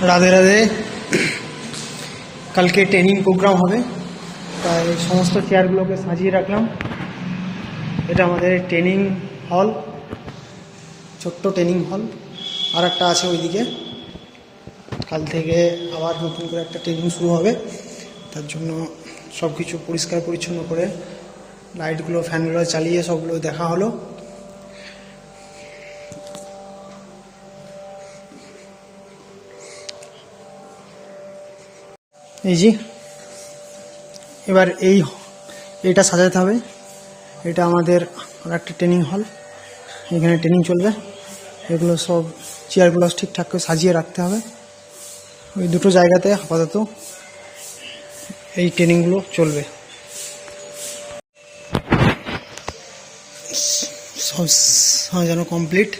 রাধে রাধে। কালকে training programme হবে। তাই সমস্ত চেয়ারগুলোকে সাজিয়ে রাখলাম। এটা আমাদের ট্রেনিং হল ছোট্ট ট্রেনিং হল আর একটা আছে ওইদিকে। কাল থেকে আবার নতুন করে একটা ট্রেনিং শুরু হবে। তার জন্য সব কিছু পরিষ্কার পরিচ্ছন্ন করে লাইটগুলো ফ্যানগুলো চালিয়ে সবগুলো দেখা হলো। এই যে, এবার এই এটা সাজাতে হবে। এটা আমাদের একটা ট্রেনিং হল এখানে ট্রেনিং চলবে। এগুলো সব চেয়ারগুলো ঠিকঠাক করে সাজিয়ে রাখতে হবে। ওই দুটো জায়গাতে আপাতত এই ট্রেনিংগুলো চলবে। সব সাজানো কমপ্লিট